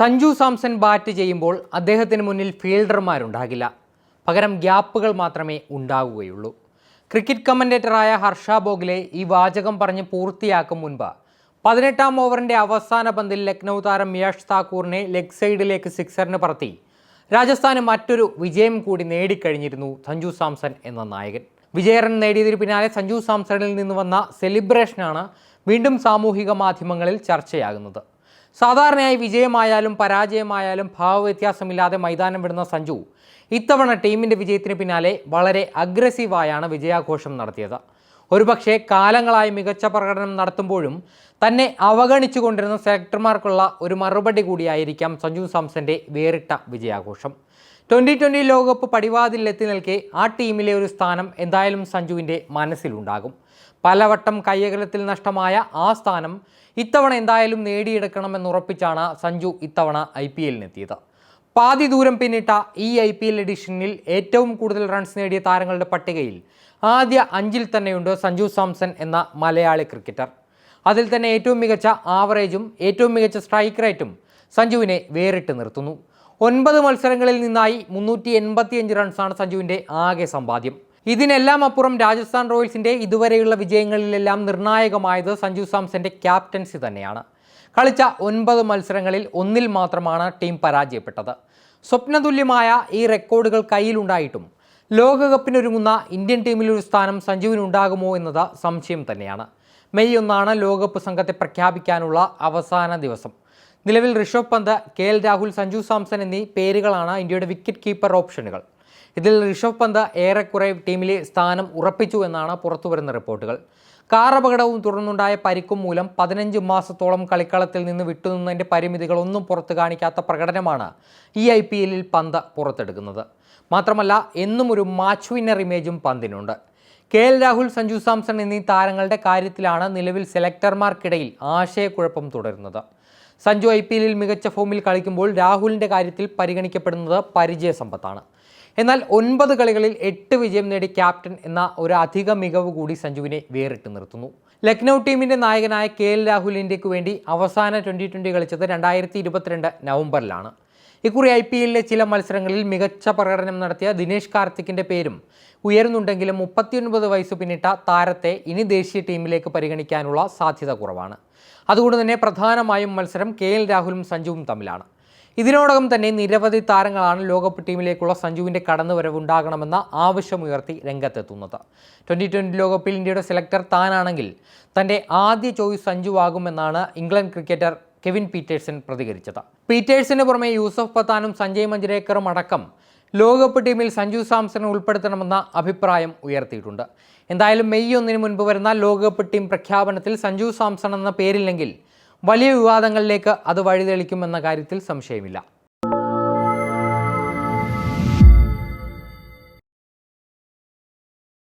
Sanju Samson bat ചെയ്യുമ്പോൾ അദ്ദേഹത്തിന് മുന്നിൽ ഫീൽഡർമാരുണ്ടാകില്ല. പകരം ഗ്യാപ്പുകൾ മാത്രമേ ഉണ്ടാവുകയുള്ളൂ. ക്രിക്കറ്റ് കമന്റേറ്ററായ ഹർഷ ബോഗ്ലെ ഈ വാചകം പറഞ്ഞ് പൂർത്തിയാക്കും മുൻപ് പതിനെട്ടാം ഓവറിന്റെ അവസാന പന്തിൽ ലക്നൗ താരം മിയാഷ് താക്കൂറിനെ ലെഗ് സൈഡിലേക്ക് സിക്സറിന് പറത്തി. രാജസ്ഥാന് മറ്റൊരു വിജയം കൂടി നേടിക്കഴിഞ്ഞിരുന്നു സഞ്ജു സാംസൺ എന്ന നായകൻ. വിജയറൺ നേടിയതിന് പിന്നാലെ സഞ്ജു സാംസണിൽ നിന്ന് വന്ന സെലിബ്രേഷനാണ് വീണ്ടും സാമൂഹിക മാധ്യമങ്ങളിൽ ചർച്ചയാകുന്നത്. സാധാരണയായി വിജയമായാലും പരാജയമായാലും ഭാവവ്യത്യാസമില്ലാതെ മൈതാനം വിടുന്ന സഞ്ജു ഇത്തവണ ടീമിന്റെ വിജയത്തിന് പിന്നാലെ വളരെ അഗ്രസീവായാണ് വിജയാഘോഷം നടത്തിയത്. ഒരുപക്ഷെ കാലങ്ങളായി മികച്ച പ്രകടനം നടത്തുമ്പോഴും തന്നെ അവഗണിച്ചുകൊണ്ടിരുന്ന സെലക്ടർമാർക്കുള്ള ഒരു മറുപടി കൂടിയായിരിക്കാം സഞ്ജു സാംസന്റെ വേറിട്ട വിജയാഘോഷം. ട്വന്റി ട്വന്റി ലോകകപ്പ് പടിവാതിലെത്തി നിൽക്കെ ആ ടീമിലെ ഒരു സ്ഥാനം എന്തായാലും സഞ്ജുവിന്റെ മനസ്സിലുണ്ടാകും. പലവട്ടം കയ്യകലത്തിൽ നഷ്ടമായ ആ സ്ഥാനം ഇത്തവണ എന്തായാലും നേടിയെടുക്കണമെന്നുറപ്പിച്ചാണ് സഞ്ജു ഇത്തവണ ഐ പി എല്ലിനെത്തിയത്. പാതി ദൂരം പിന്നിട്ട ഈ ഐ പി എൽ എഡിഷനിൽ ഏറ്റവും കൂടുതൽ റൺസ് നേടിയ താരങ്ങളുടെ പട്ടികയിൽ ആദ്യ അഞ്ചിൽ തന്നെയുണ്ട് സഞ്ജു സാംസൺ എന്ന മലയാളി ക്രിക്കറ്റർ. അതിൽ തന്നെ ഏറ്റവും മികച്ച ആവറേജും ഏറ്റവും മികച്ച സ്ട്രൈക്ക് റേറ്റും സഞ്ജുവിനെ വേറിട്ട് നിർത്തുന്നു. ഒൻപത് മത്സരങ്ങളിൽ നിന്നായി മുന്നൂറ്റി എൺപത്തിയഞ്ച് റൺസാണ് സഞ്ജുവിന്റെ ആകെ സമ്പാദ്യം. ഇതിനെല്ലാം അപ്പുറം രാജസ്ഥാൻ റോയൽസിന്റെ ഇതുവരെയുള്ള വിജയങ്ങളിലെല്ലാം നിർണായകമായത് സഞ്ജു സാംസന്റെ ക്യാപ്റ്റൻസി തന്നെയാണ്. കളിച്ച ഒൻപത് മത്സരങ്ങളിൽ ഒന്നിൽ മാത്രമാണ് ടീം പരാജയപ്പെട്ടത്. സ്വപ്നതുല്യമായ ഈ റെക്കോർഡുകൾ കയ്യിലുണ്ടായിട്ടും ലോകകപ്പിനൊരുങ്ങുന്ന ഇന്ത്യൻ ടീമിൽ ഒരു സ്ഥാനം സഞ്ജുവിനുണ്ടാകുമോ എന്നത് സംശയം തന്നെയാണ്. മെയ് ഒന്നാണ് ലോകകപ്പ് സംഘത്തെ പ്രഖ്യാപിക്കാനുള്ള അവസാന ദിവസം. നിലവിൽ ഋഷഭ് പന്ത് കെ എൽ രാഹുൽ സഞ്ജു സാംസൺ എന്നീ പേരുകളാണ് ഇന്ത്യയുടെ വിക്കറ്റ് കീപ്പർ ഓപ്ഷനുകൾ. ഇതിൽ ഋഷഭ് പന്ത് ഏറെക്കുറെ ടീമിലെ സ്ഥാനം ഉറപ്പിച്ചു എന്നാണ് പുറത്തുവരുന്ന റിപ്പോർട്ടുകൾ. കാർ അപകടവും തുടർന്നുണ്ടായ പരിക്കും മൂലം പതിനഞ്ച് മാസത്തോളം കളിക്കളത്തിൽ നിന്ന് വിട്ടുനിന്നതിന്റെ പരിമിതികളൊന്നും പുറത്തു കാണിക്കാത്ത പ്രകടനമാണ് ഈ ഐ പി എല്ലിൽ പന്ത് പുറത്തെടുക്കുന്നത്. മാത്രമല്ല എന്നും ഒരു മാച്ച് വിന്നർ ഇമേജും പന്തിനുണ്ട്. കെ എൽ രാഹുൽ സഞ്ജു സാംസൺ എന്നീ താരങ്ങളുടെ കാര്യത്തിലാണ് നിലവിൽ സെലക്ടർമാർക്കിടയിൽ ആശയക്കുഴപ്പം തുടരുന്നത്. സഞ്ജു ഐ പി എല്ലിൽ മികച്ച ഫോമിൽ കളിക്കുമ്പോൾ രാഹുലിന്റെ കാര്യത്തിൽ പരിഗണിക്കപ്പെടുന്നത് പരിചയ സമ്പത്താണ്. എന്നാൽ ഒൻപത് കളികളിൽ എട്ട് വിജയം നേടി ക്യാപ്റ്റൻ എന്ന ഒരു അധിക മികവ് കൂടി സഞ്ജുവിനെ വേറിട്ട് നിർത്തുന്നു. ലക്നൗ ടീമിന്റെ നായകനായ കെ എൽ രാഹുൽ ഇന്ത്യയ്ക്ക് വേണ്ടി അവസാന ട്വന്റി ട്വന്റി കളിച്ചത് രണ്ടായിരത്തി ഇരുപത്തിരണ്ട് നവംബറിലാണ്. ഇക്കുറി ഐ പി എല്ലിലെ ചില മത്സരങ്ങളിൽ മികച്ച പ്രകടനം നടത്തിയ ദിനേശ് കാർത്തിക്കിന്റെ പേരും ഉയരുന്നുണ്ടെങ്കിലും മുപ്പത്തിയൊൻപത് വയസ്സ് പിന്നിട്ട താരത്തെ ഇനി ദേശീയ ടീമിലേക്ക് പരിഗണിക്കാനുള്ള സാധ്യത കുറവാണ്. അതുകൊണ്ട് തന്നെ പ്രധാനമായും മത്സരം കെ എൽ രാഹുലും സഞ്ജുവും തമ്മിലാണ്. ഇതിനോടകം തന്നെ നിരവധി താരങ്ങളാണ് ലോകകപ്പ് ടീമിലേക്കുള്ള സഞ്ജുവിന്റെ കടന്നുവരവുണ്ടാകണമെന്ന ആവശ്യമുയർത്തി രംഗത്തെത്തുന്നത്. ട്വന്റി ട്വന്റി ലോകകപ്പിൽ ഇന്ത്യയുടെ സെലക്ടർ താനാണെങ്കിൽ തന്റെ ആദ്യ ചോയ്സ് സഞ്ജുവാകുമെന്നാണ് ഇംഗ്ലണ്ട് ക്രിക്കറ്റർ കെവിൻ പീറ്റേഴ്സൺ പ്രതികരിച്ചത്. പീറ്റേഴ്സിന് പുറമെ യൂസഫ് പത്താനും സഞ്ജയ് മഞ്ജരേക്കറും അടക്കം ലോകകപ്പ് ടീമിൽ സഞ്ജു സാംസണെ ഉൾപ്പെടുത്തണമെന്ന അഭിപ്രായം ഉയർത്തിയിട്ടുണ്ട്. എന്തായാലും മെയ് ഒന്നിന് മുൻപ് വരുന്ന ലോകകപ്പ് ടീം പ്രഖ്യാപനത്തിൽ സഞ്ജു സാംസൺ എന്ന പേരില്ലെങ്കിൽ വലിയ വിവാദങ്ങളിലേക്ക് അത് വഴിതെളിക്കുമെന്ന കാര്യത്തിൽ സംശയമില്ല.